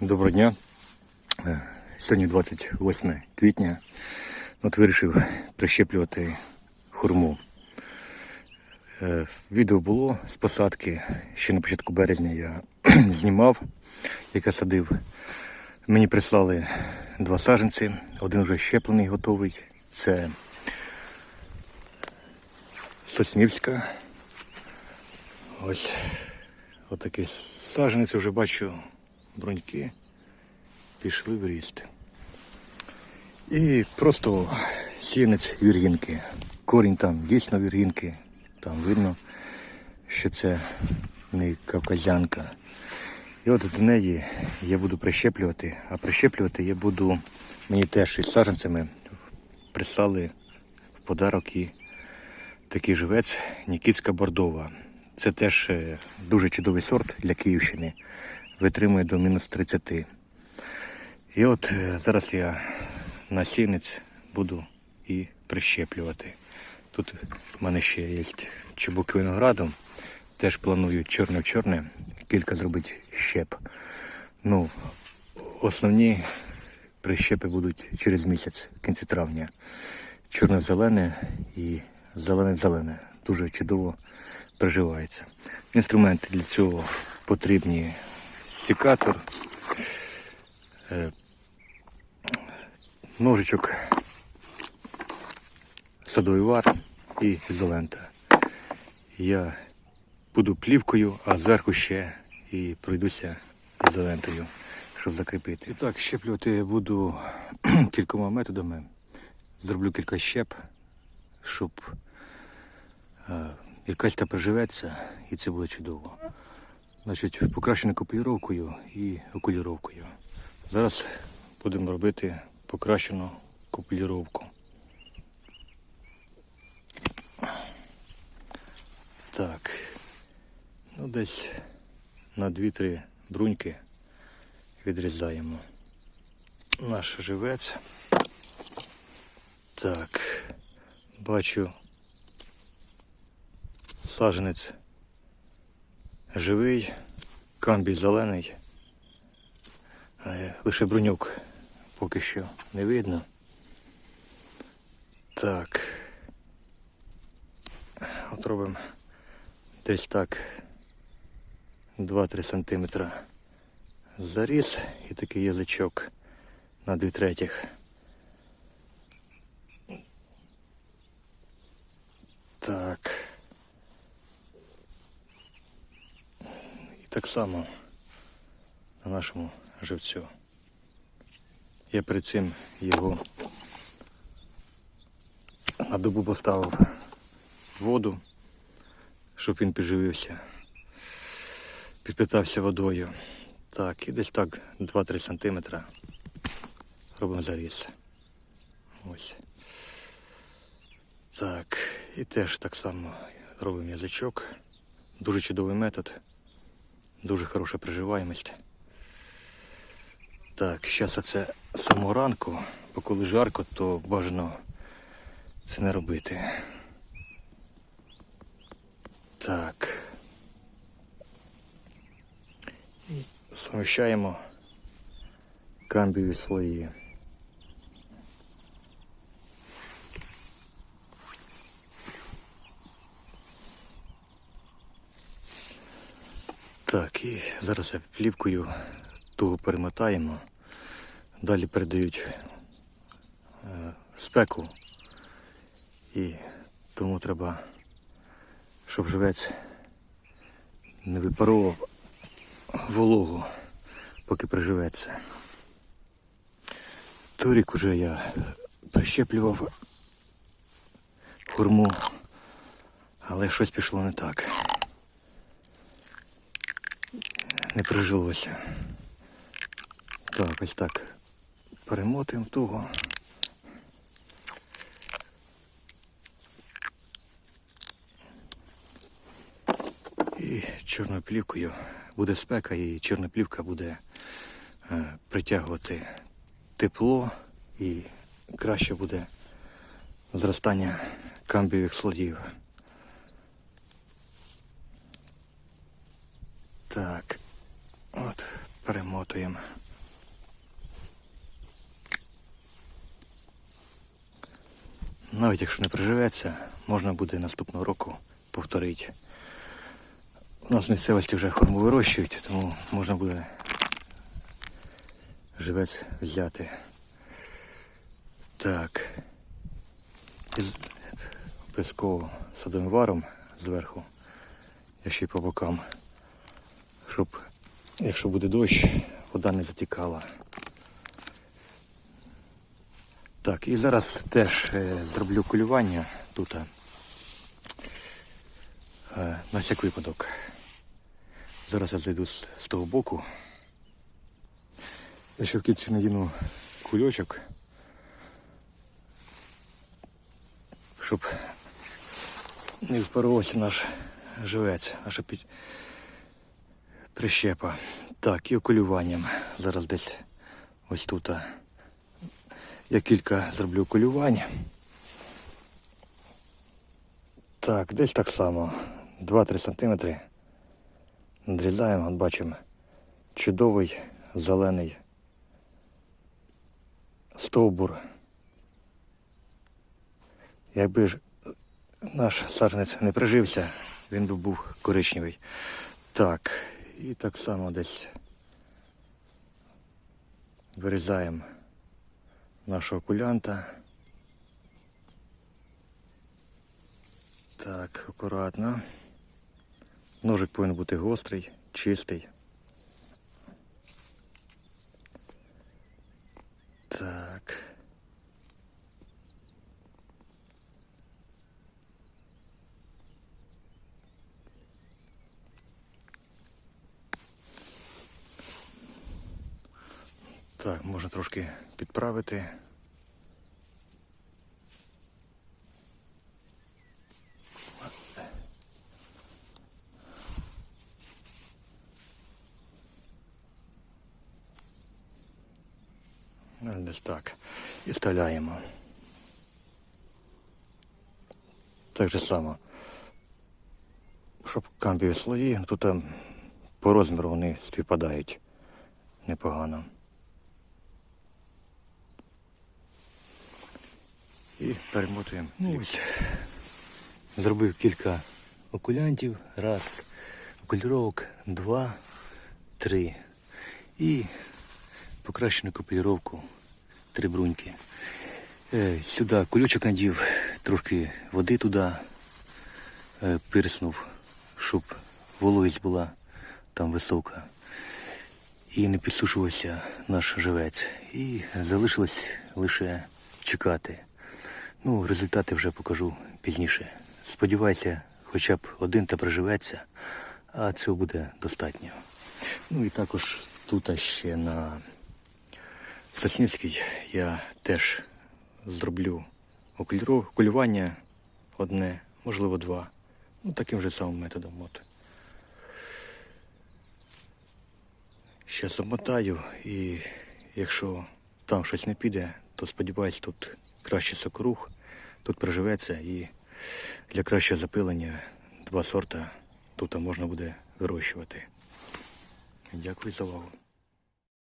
Доброго дня. Е, Сьогодні 28 квітня. От вирішив прищеплювати хурму. Е, Відео було з посадки. Ще на початку березня я знімав, яке садив. Мені прислали два саженці. Один вже щеплений, готовий. Це Соснівська. Ось отакий саженець вже бачу бруньки пішли в ріст. І просто сінець віргінки. Корінь там дійсно віргінки. Там видно, що це не кавказянка. І от до неї я буду прищеплювати, а прищеплювати я буду мені теж із саджанцями прислали в подарок і такий живець Нікітська Бордова. Це теж е, дуже чудовий сорт для Київщини. Витримує до мінус 30. І от е, зараз я на сінець буду і прищеплювати. Тут в мене ще є чубук винограду. Теж планую чорне-чорне, кілька зробити щеп. Ну, основні прищепи будуть через місяць, в кінці травня. Чорне-зелене і зелене-зелене. Дуже чудово приживається. Інструменти для цього потрібні секатор, е, ножичок, садовий вар і ізолента. Я буду плівкою, а зверху ще і пройдуся ізолентою, щоб закріпити. І так, щеплювати я буду кількома методами. Зроблю кілька щеп, щоб е, якась та приживеться, і це буде чудово. Значить, покращеною копіровкою і окуліровкою. Зараз будемо робити покращену копіровку. Так, ну десь на 2-3 бруньки відрізаємо наш живець. Так, бачу саженець живий, камбій зелений. Лише бруньок поки що не видно. Так. От робимо десь так 2-3 см заріз і такий язичок на 2 третіх. Так. Так само на нашому живцю. Я перед цим його на добу поставив воду, щоб він підживився, підпитався водою. Так, і десь так 2-3 см робимо заріз. Ось. Так, і теж так само робимо язичок. Дуже чудовий метод, дуже хороша приживаємость. Так, зараз оце самого ранку, бо коли жарко, то бажано це не робити. Так. Суміщаємо камбіві слої. Так, і зараз я плівкою туго перемотаємо. Далі передають е, спеку. І тому треба, щоб живець не випаровував вологу, поки приживеться. Торік уже я прищеплював хурму, але щось пішло не так. Не прижилося. Так, ось так. Перемотуємо туго. І чорною плівкою буде спека, і чорна плівка буде е, притягувати тепло і краще буде зростання камбівих слоїв. Так, перемотуємо. Навіть якщо не приживеться, можна буде наступного року повторити. У нас місцевості вже хорму вирощують, тому можна буде живець взяти. Так, обов'язково садовим варом зверху, я ще й по бокам, щоб якщо буде дощ, вода не затікала. Так, і зараз теж е, зроблю кулювання тут. Е, на всяк випадок. Зараз я зайду з, з того боку. Я ще в кінці надіну кульочок, щоб не впоровся наш живець, наша під... прищепа. Так, і окулюванням. Зараз десь ось тут. Я кілька зроблю окулювань. Так, десь так само. 2-3 сантиметри. Надрізаємо, от бачимо. Чудовий зелений стовбур. Якби ж наш саджанець не прижився, він би був коричневий. Так, і так само десь вирізаємо нашого кулянта. Так, акуратно. Ножик повинен бути гострий, чистий. Так. Так, можна трошки підправити. Десь так. І вставляємо. Так же само. Щоб камбіві слої, тут по розміру вони співпадають непогано. І перемотуємо. Ну, ось. Зробив кілька окулянтів. Раз. Окуліровок. Два. Три. І покращену копіровку. Три бруньки. Е, сюди кулючок надів, трошки води туди е, пирснув, щоб вологість була там висока. І не підсушувався наш живець. І залишилось лише чекати. Ну, результати вже покажу пізніше. Сподіваюся, хоча б один та приживеться, а цього буде достатньо. Ну і також тут ще на Соснівській я теж зроблю окулювання одне, можливо, два. Ну, таким же самим методом. От. Зараз обмотаю і якщо там щось не піде, то сподіваюсь, тут краще сокруг, тут приживеться і для кращого запилення два сорта тут можна буде вирощувати. Дякую за увагу.